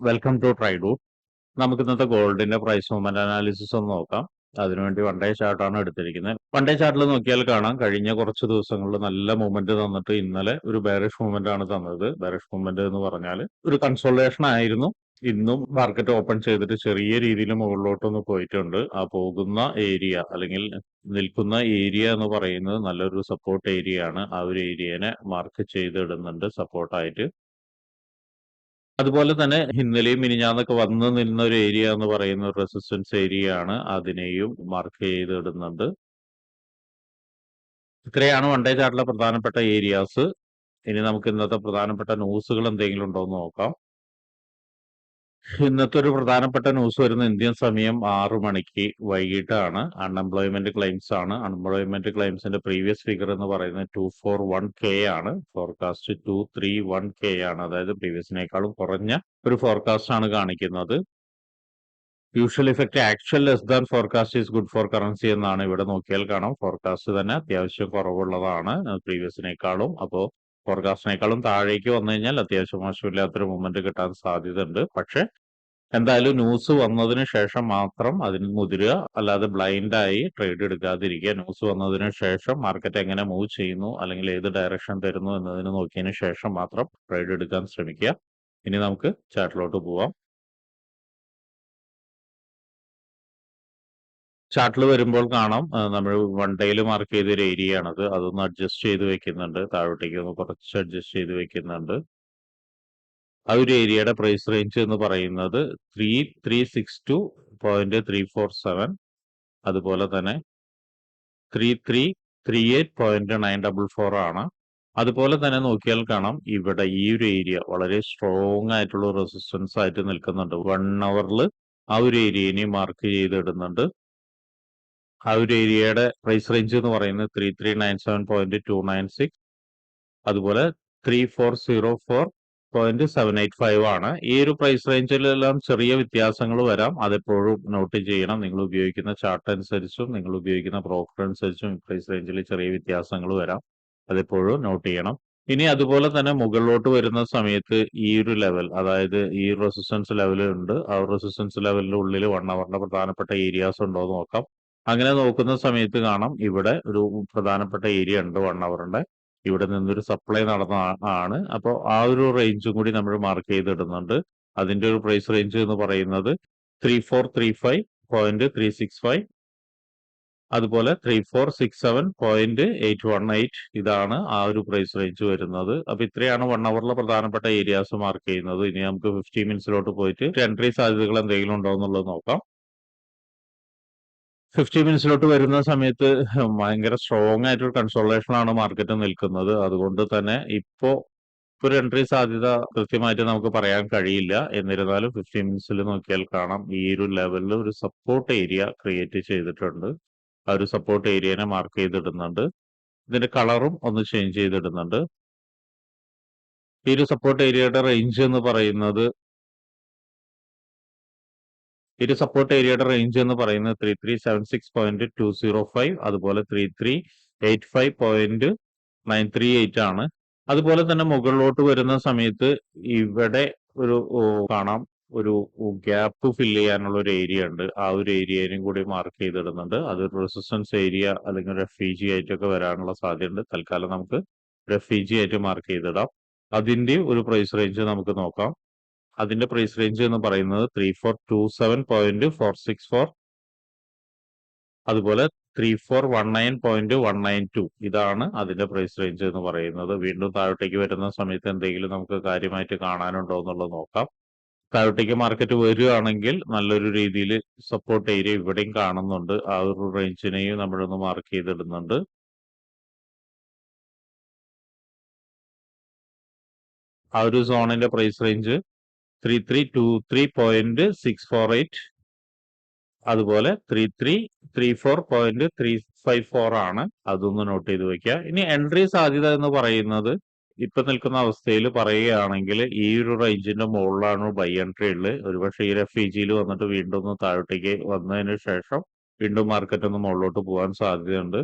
Welcome to ട്രൈഡു നമുക്ക് ഇന്നത്തെ ഗോൾഡിന്റെ പ്രൈസ് മൂവ്മെന്റ് അനാലിസിസ് ഒന്ന് നോക്കാം. അതിനുവേണ്ടി വൺ ഡേ ചാർട്ടാണ് എടുത്തിരിക്കുന്നത്. വൺ ഡേ ചാർട്ടിൽ നോക്കിയാൽ കാണാം. കഴിഞ്ഞ കുറച്ച് ദിവസങ്ങളിൽ നല്ല മൂവ്മെന്റ് തന്നിട്ട് ഇന്നലെ ഒരു ബാരിഷ് മൂവ്മെന്റ് ആണ് തന്നത്. ബാരിഷ് മൂവ്മെന്റ് എന്ന് പറഞ്ഞാൽ ഒരു കൺസോൾട്ടേഷൻ ആയിരുന്നു. ഇന്നും മാർക്കറ്റ് ഓപ്പൺ ചെയ്തിട്ട് ചെറിയ രീതിയിൽ മുകളിലോട്ടൊന്ന് പോയിട്ടുണ്ട്. ആ പോകുന്ന ഏരിയ അല്ലെങ്കിൽ നിൽക്കുന്ന ഏരിയ എന്ന് പറയുന്നത് നല്ലൊരു സപ്പോർട്ട് ഏരിയ ആണ്. ആ ഒരു ഏരിയനെ മാർക്ക് ചെയ്തിടുന്നുണ്ട്. സപ്പോർട്ടായിട്ട് അതുപോലെ തന്നെ ഇന്നലെയും മിനിഞ്ഞാന്നൊക്കെ വന്ന് നിന്ന ഒരു ഏരിയ എന്ന് പറയുന്ന റെസിസ്റ്റൻസ് ഏരിയ ആണ് അതിനെയും മാർക്ക് ചെയ്തിടുന്നുണ്ട് ഇത്രയാണ് വൺ ഡേ ചാർട്ടിലെ പ്രധാനപ്പെട്ട ഏരിയാസ് ഇനി നമുക്ക് ഇന്നത്തെ പ്രധാനപ്പെട്ട ന്യൂസുകൾ എന്തെങ്കിലും ഉണ്ടോ എന്ന് നോക്കാം. ഇന്നത്തെ ഒരു പ്രധാനപ്പെട്ട ന്യൂസ് വരുന്ന ഇന്ത്യൻ സമയം ആറു മണിക്ക് വൈകിട്ടാണ്. അൺഎംപ്ലോയ്മെന്റ് ക്ലെയിംസ് ആണ്. അൺഎംപ്ലോയ്മെന്റ് ക്ലെയിംസിന്റെ പ്രീവിയസ് ഫിഗർ എന്ന് പറയുന്നത് ടു ഫോർ വൺ കെ ആണ്. Forecast two three one K ആണ്. അതായത് പ്രീവിയസിനേക്കാളും കുറഞ്ഞ ഒരു ഫോർകാസ്റ്റ് ആണ് കാണിക്കുന്നത്. Usual effect actual less than forecast is good for currency എന്നാണ് ഇവിടെ നോക്കിയാൽ കാണാം. ഫോർകാസ്റ്റ് തന്നെ അത്യാവശ്യം കുറവുള്ളതാണ്. പ്രീവിയസിനേക്കാളും അപ്പോൾ ഫോർകാസ്റ്റിനേക്കാളും താഴേക്ക് വന്നു കഴിഞ്ഞാൽ അത്യാവശ്യം മോശമില്ലാത്തൊരു മൂവ്മെന്റ് കിട്ടാൻ സാധ്യതയുണ്ട്. പക്ഷെ എന്തായാലും ന്യൂസ് വന്നതിന് ശേഷം മാത്രം അതിന് മുതിരുക. അല്ലാതെ ബ്ലൈൻഡായി ട്രേഡ് എടുക്കാതിരിക്കുക. ന്യൂസ് വന്നതിന് ശേഷം മാർക്കറ്റ് എങ്ങനെ മൂവ് ചെയ്യുന്നു അല്ലെങ്കിൽ ഏത് ഡയറക്ഷൻ തരുന്നു എന്നതിന് നോക്കിയതിന് ശേഷം മാത്രം ട്രേഡ് എടുക്കാൻ ശ്രമിക്കുക. ഇനി നമുക്ക് ചാർട്ടിലോട്ട് പോവാം. ചാർട്ടിൽ വരുമ്പോൾ കാണാം. നമ്മൾ വൺ ഡേയിൽ മാർക്ക് ചെയ്ത ഒരു ഏരിയ ആണത്. അതൊന്ന് അഡ്ജസ്റ്റ് ചെയ്ത് വെക്കുന്നുണ്ട്. താഴോട്ടേക്ക് ഒന്ന് കുറച്ച് അഡ്ജസ്റ്റ് ചെയ്ത് വെക്കുന്നുണ്ട്. ആ ഒരു ഏരിയയുടെ പ്രൈസ് റേഞ്ച് എന്ന് പറയുന്നത് three three six two point three four seven അതുപോലെ തന്നെ three three three eight point nine double four ആണ്. അതുപോലെ തന്നെ നോക്കിയാൽ കാണാം ഇവിടെ ഈ ഒരു ഏരിയ വളരെ സ്ട്രോങ് ആയിട്ടുള്ള റെസിസ്റ്റൻസ് ആയിട്ട് നിൽക്കുന്നുണ്ട്. വൺ അവറിൽ ആ ഒരു ഏരിയനെ മാർക്ക് ചെയ്തിടുന്നുണ്ട്. ആ ഒരു ഏരിയയുടെ പ്രൈസ് റേഞ്ച് എന്ന് പറയുന്നത് three three nine seven point two nine six അതുപോലെ three four zero four point seven eight five ആണ്. ഈ ഒരു പ്രൈസ് റേഞ്ചിലെല്ലാം ചെറിയ വ്യത്യാസങ്ങൾ വരാം. അതെപ്പോഴും നോട്ട് ചെയ്യണം. നിങ്ങൾ ഉപയോഗിക്കുന്ന ചാർട്ട് അനുസരിച്ചും നിങ്ങൾ ഉപയോഗിക്കുന്ന ബ്രോക്കർ അനുസരിച്ചും ഈ പ്രൈസ് റേഞ്ചിൽ ചെറിയ വ്യത്യാസങ്ങൾ വരാം. അതെപ്പോഴും നോട്ട് ചെയ്യണം. ഇനി അതുപോലെ തന്നെ മുകളിലോട്ട് വരുന്ന സമയത്ത് ഈ ഒരു ലെവൽ അതായത് ഈ റെസിസ്റ്റൻസ് ലെവൽ ഉണ്ട്. ആ റെസിസ്റ്റൻസ് ലെവലിന്റെ ഉള്ളിൽ വൺ അവറിന്റെ പ്രധാനപ്പെട്ട ഏരിയാസ് ഉണ്ടോ എന്ന് നോക്കാം. അങ്ങനെ നോക്കുന്ന സമയത്ത് കാണാം. ഇവിടെ ഒരു പ്രധാനപ്പെട്ട ഏരിയ ഉണ്ട് വൺ അവറിന്റെ ഇവിടെ നിന്നൊരു സപ്ലൈ നടന്ന ആണ്. അപ്പോൾ ആ ഒരു റേഞ്ചും കൂടി നമ്മൾ മാർക്ക് ചെയ്തിടുന്നുണ്ട്. അതിന്റെ ഒരു പ്രൈസ് റേഞ്ച് എന്ന് പറയുന്നത് three four three five point three six five അതുപോലെ three four six seven point eight one eight ഇതാണ് ആ ഒരു പ്രൈസ് റേഞ്ച് വരുന്നത്. അപ്പൊ ഇത്രയാണ് വൺ അവറിലെ പ്രധാനപ്പെട്ട ഏരിയാസ് മാർക്ക് ചെയ്യുന്നത്. ഇനി നമുക്ക് ഫിഫ്റ്റി മിനിറ്റ്സിലോട്ട് പോയിട്ട് എൻട്രി സാധ്യതകൾ എന്തെങ്കിലും ഉണ്ടോ എന്നുള്ളത് നോക്കാം. ഫിഫ്റ്റി മിനിറ്റ്സിലോട്ട് വരുന്ന സമയത്ത് ഭയങ്കര സ്ട്രോങ് ആയിട്ടൊരു കൺസോളേഷനാണ് മാർക്കറ്റ് നിൽക്കുന്നത്. അതുകൊണ്ട് തന്നെ ഇപ്പോ ഒരു എൻട്രി സാധ്യത കൃത്യമായിട്ട് നമുക്ക് പറയാൻ കഴിയില്ല. എന്നിരുന്നാലും ഫിഫ്റ്റി മിനിറ്റ്സിൽ നോക്കിയാൽ കാണാം. ഈ ഒരു ലെവലിൽ ഒരു സപ്പോർട്ട് ഏരിയ ക്രിയേറ്റ് ചെയ്തിട്ടുണ്ട്. ആ ഒരു സപ്പോർട്ട് ഏരിയനെ മാർക്ക് ചെയ്തിടുന്നുണ്ട്. ഇതിന്റെ കളറും ഒന്ന് ചേഞ്ച് ചെയ്തിടുന്നുണ്ട്. ഈ ഒരു സപ്പോർട്ട് ഏരിയയുടെ റേഞ്ച് എന്ന് പറയുന്നത് ഇത് സപ്പോർട്ട് ഏരിയയുടെ റേഞ്ച് എന്ന് പറയുന്നത് three three seven six point two zero five അതുപോലെ three three eight five point nine three eight ആണ്. അതുപോലെ തന്നെ മുകളിലോട്ട് വരുന്ന സമയത്ത് ഇവിടെ ഒരു കാണാം. ഒരു ഗ്യാപ്പ് ഫില്ല് ചെയ്യാനുള്ള ഒരു ഏരിയ ഉണ്ട്. ആ ഒരു ഏരിയയും കൂടി മാർക്ക് ചെയ്തിടുന്നുണ്ട്. അത് റെസിസ്റ്റൻസ് ഏരിയ അല്ലെങ്കിൽ റെഫ്യൂജി ആയിട്ടൊക്കെ വരാനുള്ള സാധ്യതയുണ്ട്. തൽക്കാലം നമുക്ക് റെഫ്യൂജി ആയിട്ട് മാർക്ക് ചെയ്തിടാം. അതിന്റെ ഒരു പ്രൈസ് റേഞ്ച് നമുക്ക് നോക്കാം. അതിന്റെ പ്രൈസ് റേഞ്ച് എന്ന് പറയുന്നത് three four two seven point four six four അതുപോലെ three four one nine point one nine two ഇതാണ് അതിന്റെ പ്രൈസ് റേഞ്ച് എന്ന് പറയുന്നത്. വീണ്ടും താഴോട്ടേക്ക് വരുന്ന സമയത്ത് എന്തെങ്കിലും നമുക്ക് കാര്യമായിട്ട് കാണാനുണ്ടോ എന്നുള്ളത് നോക്കാം. താഴോട്ടേക്ക് മാർക്കറ്റ് വരികയാണെങ്കിൽ നല്ലൊരു രീതിയിൽ സപ്പോർട്ട് ഏരിയ ഇവിടെയും കാണുന്നുണ്ട്. ആ ഒരു റേഞ്ചിനെയും നമ്മളൊന്ന് മാർക്ക് ചെയ്തിടുന്നുണ്ട്. ആ ഒരു സോണിന്റെ price range three three two three point six four eight അതുപോലെ three three three four point three five four ആണ്. അതൊന്ന് നോട്ട് ചെയ്ത് വെക്കുക. ഇനി എൻട്രി സാധ്യത എന്ന് പറയുന്നത് ഇപ്പൊ നിൽക്കുന്ന അവസ്ഥയിൽ പറയുകയാണെങ്കിൽ ഈ ഒരു റേഞ്ചിന്റെ മുകളിലാണ് ബൈ എൻട്രി ഉള്ളത് ഒരുപക്ഷെ ഈ റെഫ്യൂജിയിൽ വന്നിട്ട് വീണ്ടും ഒന്ന് താഴോട്ടേക്ക് വന്നതിന് ശേഷം വീണ്ടും മാർക്കറ്റ് ഒന്ന് മുകളിലോട്ട് പോകാൻ സാധ്യതയുണ്ട്.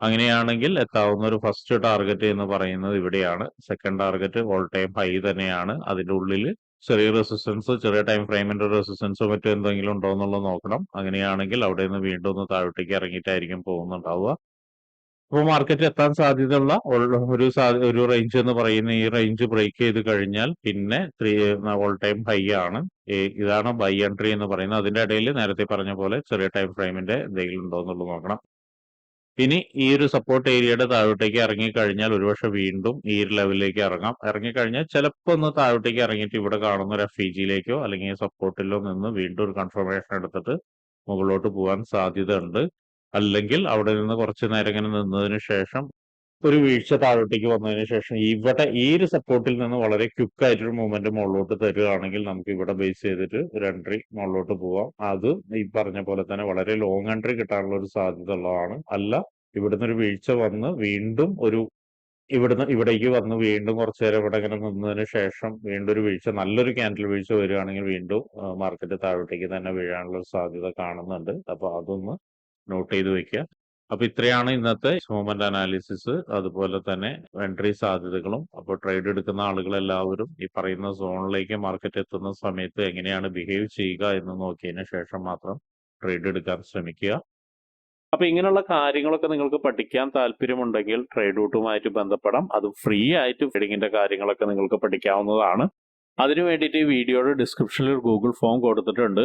അങ്ങനെയാണെങ്കിൽ എത്താവുന്ന ഒരു ഫസ്റ്റ് ടാർഗറ്റ് എന്ന് പറയുന്നത് ഇവിടെയാണ്. Second target all time high തന്നെയാണ്. അതിന്റെ ഉള്ളിൽ ചെറിയ റെസിസ്റ്റൻസ് ചെറിയ ടൈം ഫ്രെയിമിന്റെ റെസിസ്റ്റൻസോ മറ്റോ എന്തെങ്കിലും ഉണ്ടോ എന്നുള്ളത് നോക്കണം. അങ്ങനെയാണെങ്കിൽ അവിടെ നിന്ന് വീണ്ടും ഒന്ന് താഴോട്ടേക്ക് ഇറങ്ങിയിട്ടായിരിക്കും പോകുന്നുണ്ടാവുക. അപ്പോൾ മാർക്കറ്റ് എത്താൻ സാധ്യതയുള്ള ഒരു ഒരു റേഞ്ച് എന്ന് പറയുന്ന ഈ റേഞ്ച് ബ്രേക്ക് ചെയ്ത് കഴിഞ്ഞാൽ പിന്നെ ത്രീ ഓൾ ടൈം ഹൈ ആണ്. ഇതാണ് ബൈ എൻട്രി എന്ന് പറയുന്നത്. അതിന്റെ ഇടയിൽ നേരത്തെ പറഞ്ഞ പോലെ ചെറിയ ടൈം ഫ്രെയിമിന്റെ എന്തെങ്കിലും ഉണ്ടോ എന്നുള്ളത് നോക്കണം. ഇനി ഈ ഒരു സപ്പോർട്ട് ഏരിയയുടെ താഴോട്ടേക്ക് ഇറങ്ങിക്കഴിഞ്ഞാൽ ഒരുപക്ഷെ വീണ്ടും ഈ ഒരു ലെവലിലേക്ക് ഇറങ്ങാം. ഇറങ്ങിക്കഴിഞ്ഞാൽ ചിലപ്പോൾ ഒന്ന് താഴോട്ടേക്ക് ഇറങ്ങിയിട്ട് ഇവിടെ കാണുന്ന ഒരു എഫ് ജിയിലേക്കോ അല്ലെങ്കിൽ സപ്പോർട്ടിലോ നിന്ന് വീണ്ടും ഒരു കൺഫർമേഷൻ എടുത്തിട്ട് മുകളിലോട്ട് പോകാൻ സാധ്യത ഉണ്ട് അല്ലെങ്കിൽ അവിടെ നിന്ന് കുറച്ച് നേരം ഇങ്ങനെ നിന്നതിന് ശേഷം ഒരു വീഴ്ച താഴോട്ടേക്ക് വന്നതിന് ശേഷം ഇവിടെ ഈ ഒരു സപ്പോർട്ടിൽ നിന്ന് വളരെ ക്വിക്ക് ആയിട്ടൊരു മൂവ്മെന്റ് മുകളിലോട്ട് തരികയാണെങ്കിൽ നമുക്ക് ഇവിടെ ബേസ് ചെയ്തിട്ട് ഒരു എൻട്രി മുകളിലോട്ട് പോവാം. അത് ഈ പറഞ്ഞ പോലെ തന്നെ വളരെ ലോങ് എൻട്രി കിട്ടാനുള്ള ഒരു സാധ്യത ഉള്ളതാണ്. അല്ല ഇവിടുന്ന് ഒരു വീഴ്ച വന്ന് വീണ്ടും ഒരു ഇവിടുന്ന് ഇവിടേക്ക് വന്ന് വീണ്ടും കുറച്ചു നേരം ഇവിടെ ഇങ്ങനെ നിന്നതിന് ശേഷം വീണ്ടും ഒരു വീഴ്ച നല്ലൊരു ക്യാൻഡിൽ വീഴ്ച വരികയാണെങ്കിൽ വീണ്ടും മാർക്കറ്റ് താഴോട്ടേക്ക് തന്നെ വീഴാനുള്ള സാധ്യത കാണുന്നുണ്ട്. അപ്പൊ അതൊന്ന് നോട്ട് ചെയ്ത് വെക്കുക. അപ്പൊ ഇത്രയാണ് ഇന്നത്തെ മൂവ്മെന്റ് അനാലിസിസ് അതുപോലെ തന്നെ എൻട്രി സാധ്യതകളും. അപ്പോൾ ട്രേഡ് എടുക്കുന്ന ആളുകൾ എല്ലാവരും ഈ പറയുന്ന സോണിലേക്ക് മാർക്കറ്റ് എത്തുന്ന സമയത്ത് എങ്ങനെയാണ് ബിഹേവ് ചെയ്യുക എന്ന് നോക്കിയതിന് ശേഷം മാത്രം ട്രേഡ് എടുക്കാൻ ശ്രമിക്കുക. അപ്പൊ ഇങ്ങനെയുള്ള കാര്യങ്ങളൊക്കെ നിങ്ങൾക്ക് പഠിക്കാൻ താല്പര്യമുണ്ടെങ്കിൽ ട്രേഡ് ഔട്ടുമായിട്ട് ബന്ധപ്പെടാം. അത് ഫ്രീ ആയിട്ട് ട്രേഡിങ്ങിന്റെ കാര്യങ്ങളൊക്കെ നിങ്ങൾക്ക് പഠിക്കാവുന്നതാണ്. അതിനു വേണ്ടിയിട്ട് ഈ വീഡിയോയുടെ ഡിസ്ക്രിപ്ഷനിൽ ഒരു ഗൂഗിൾ ഫോം കൊടുത്തിട്ടുണ്ട്.